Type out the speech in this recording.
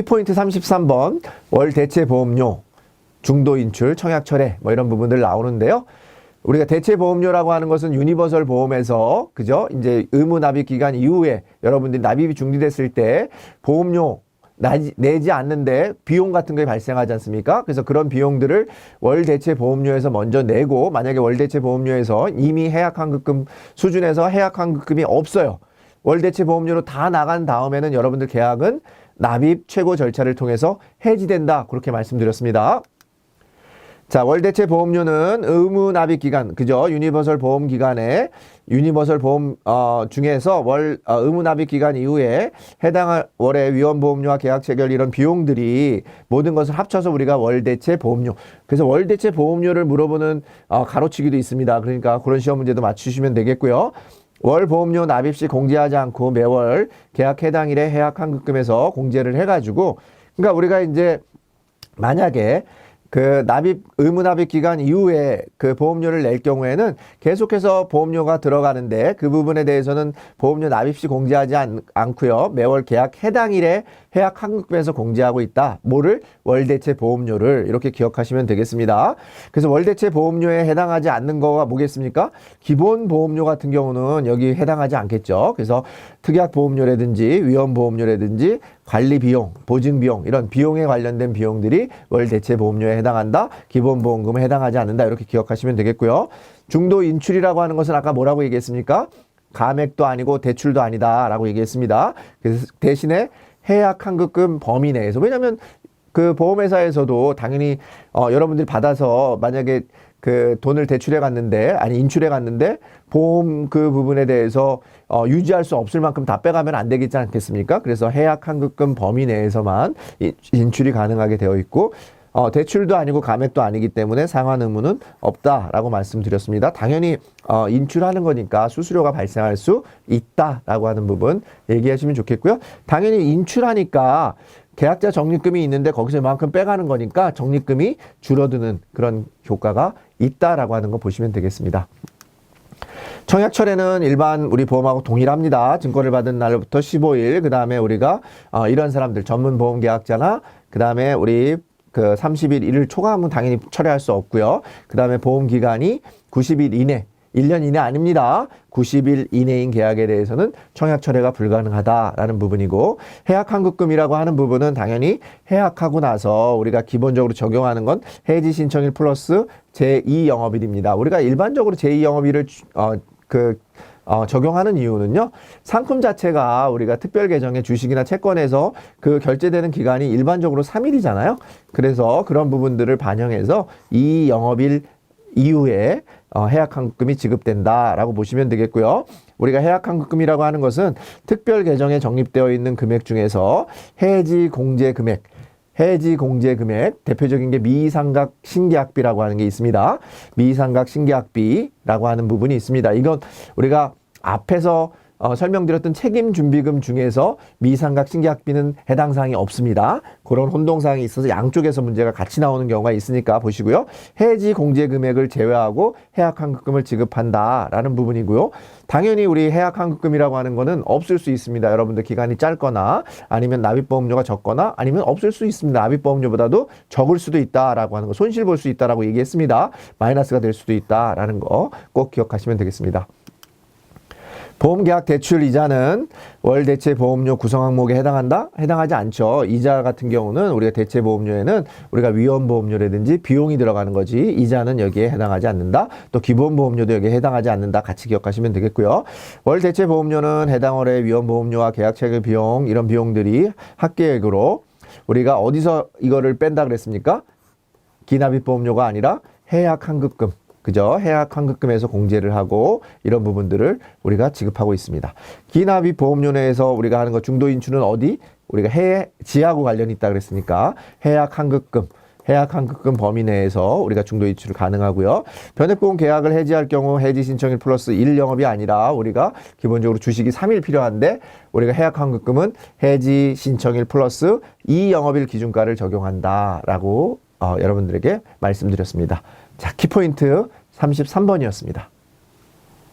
키포인트 33번 월 대체 보험료 중도 인출 청약 철회 뭐 이런 부분들 나오는데요. 우리가 대체 보험료라고 하는 것은 유니버설 보험에서 그죠? 이제 의무 납입 기간 이후에 여러분들이 납입이 중지됐을 때 보험료 나지- 내지 않는데 비용 같은 게 발생하지 않습니까? 그래서 그런 비용들을 월 대체 보험료에서 먼저 내고 만약에 월 대체 보험료에서 이미 해약 환급금 수준에서 해약 환급금이 없어요. 월 대체 보험료로 다 나간 다음에는 여러분들 계약은 납입 최고 절차를 통해서 해지된다. 그렇게 말씀드렸습니다. 자, 월대체 보험료는 의무 납입 기간, 그죠? 유니버설 보험 기간에 유니버설 보험 어, 중에서 월 어, 의무 납입 기간 이후에 해당 월의 위험 보험료와 계약 체결 이런 비용들이 모든 것을 합쳐서 우리가 월대체 보험료. 그래서 월대체 보험료를 물어보는 어, 가로치기도 있습니다. 그러니까 그런 시험 문제도 맞추시면 되겠고요. 월 보험료 납입 시 공제하지 않고 매월 계약 해당일에 해약 환급금에서 공제를 해가지고 그러니까 우리가 이제 만약에 그 납입 의무 납입 기간 이후에 그 보험료를 낼 경우에는 계속해서 보험료가 들어가는데 그 부분에 대해서는 보험료 납입 시 공제하지 않, 않고요 매월 계약 해당일에 해약 환급금에서 공제하고 있다. 뭐를 월대체 보험료를 이렇게 기억하시면 되겠습니다. 그래서 월대체 보험료에 해당하지 않는 거가 뭐겠습니까? 기본 보험료 같은 경우는 여기 해당하지 않겠죠. 그래서 특약 보험료라든지 위험 보험료라든지 관리 비용, 보증 비용 이런 비용에 관련된 비용들이 월 대체 보험료에 해당한다. 기본 보험금에 해당하지 않는다. 이렇게 기억하시면 되겠고요. 중도 인출이라고 하는 것은 아까 뭐라고 얘기했습니까? 가액도 아니고 대출도 아니다라고 얘기했습니다. 그래서 대신에 해약 환급금 범위 내에서 왜냐하면 그 보험회사에서도 당연히 어, 여러분들이 받아서 만약에 그 돈을 대출해 갔는데 아니 인출해 갔는데 보험 그 부분에 대해서 어, 유지할 수 없을 만큼 다 빼가면 안 되겠지 않겠습니까? 그래서 해약 환급금 범위 내에서만 인- 인출이 가능하게 되어 있고 어, 대출도 아니고 감액도 아니기 때문에 상환 의무는 없다라고 말씀드렸습니다. 당연히 어, 인출하는 거니까 수수료가 발생할 수 있다라고 하는 부분 얘기하시면 좋겠고요. 당연히 인출하니까 계약자 적립금이 있는데 거기서 이만큼 빼가는 거니까 적립금이 줄어드는 그런 효과가 있다라고 하는 거 보시면 되겠습니다. 청약 철회는 일반 우리 보험하고 동일합니다. 증권을 받은 날부터 15일, 그 다음에 우리가 어, 이런 사람들 전문 보험 계약자나 그 다음에 우리 그 30일 일을 초과하면 당연히 철회할 수 없고요. 그 다음에 보험 기간이 90일 이내, 1년 이내 아닙니다. 90일 이내인 계약에 대해서는 청약 철회가 불가능하다라는 부분이고 해약 환급금이라고 하는 부분은 당연히 해약하고 나서 우리가 기본적으로 적용하는 건 해지 신청일 플러스 제2 영업일입니다. 우리가 일반적으로 제2 영업일을 어, 그 어, 적용하는 이유는요. 상품 자체가 우리가 특별 계정의 주식이나 채권에서 그 결제되는 기간이 일반적으로 3일이잖아요. 그래서 그런 부분들을 반영해서 이 영업일 이후에 어, 해약 환급금이 지급된다라고 보시면 되겠고요. 우리가 해약 환급금이라고 하는 것은 특별 계정에 적립되어 있는 금액 중에서 해지 공제 금액 해지 공제 금액 대표적인 게 미상각 신계약비라고 하는 게 있습니다. 미상각 신계약비라고 하는 부분이 있습니다. 이건 우리가 앞에서 어, 설명드렸던 책임 준비금 중에서 미상각 신계약비는 해당 사항이 없습니다. 그런 혼동 사항이 있어서 양쪽에서 문제가 같이 나오는 경우가 있으니까 보시고요. 해지 공제 금액을 제외하고 해약 환급금을 지급한다라는 부분이고요. 당연히 우리 해약 환급금이라고 하는 거는 없을 수 있습니다. 여러분들 기간이 짧거나 아니면 납입 보험료가 적거나 아니면 없을 수 있습니다. 납입 보험료보다도 적을 수도 있다라고 하는 거, 손실 볼 수 있다라고 얘기했습니다. 마이너스가 될 수도 있다라는 거 꼭 기억하시면 되겠습니다. 보험계약 대출 이자는 월 대체 보험료 구성 항목에 해당한다? 해당하지 않죠. 이자 같은 경우는 우리가 대체 보험료에는 우리가 위험 보험료라든지 비용이 들어가는 거지 이자는 여기에 해당하지 않는다. 또 기본 보험료도 여기에 해당하지 않는다. 같이 기억하시면 되겠고요. 월 대체 보험료는 해당 월의 위험 보험료와 계약 체결 비용 이런 비용들이 합계액으로 우리가 어디서 이거를 뺀다 그랬습니까? 기납입 보험료가 아니라 해약 환급금. 그죠? 해약 환급금에서 공제를 하고 이런 부분들을 우리가 지급하고 있습니다. 기납입 보험료 내에서 우리가 하는 거 중도 인출은 어디? 우리가 해 지하고 관련이 있다 그랬으니까 해약 환급금 해약 환급금 범위 내에서 우리가 중도 인출을 가능하고요. 변액보험 계약을 해지할 경우 해지 신청일 플러스 1 영업이 아니라 우리가 기본적으로 주식이 3일 필요한데 우리가 해약 환급금은 해지 신청일 플러스 2 영업일 기준가를 적용한다라고 어, 여러분들에게 말씀드렸습니다. 자, 키포인트 33번이었습니다.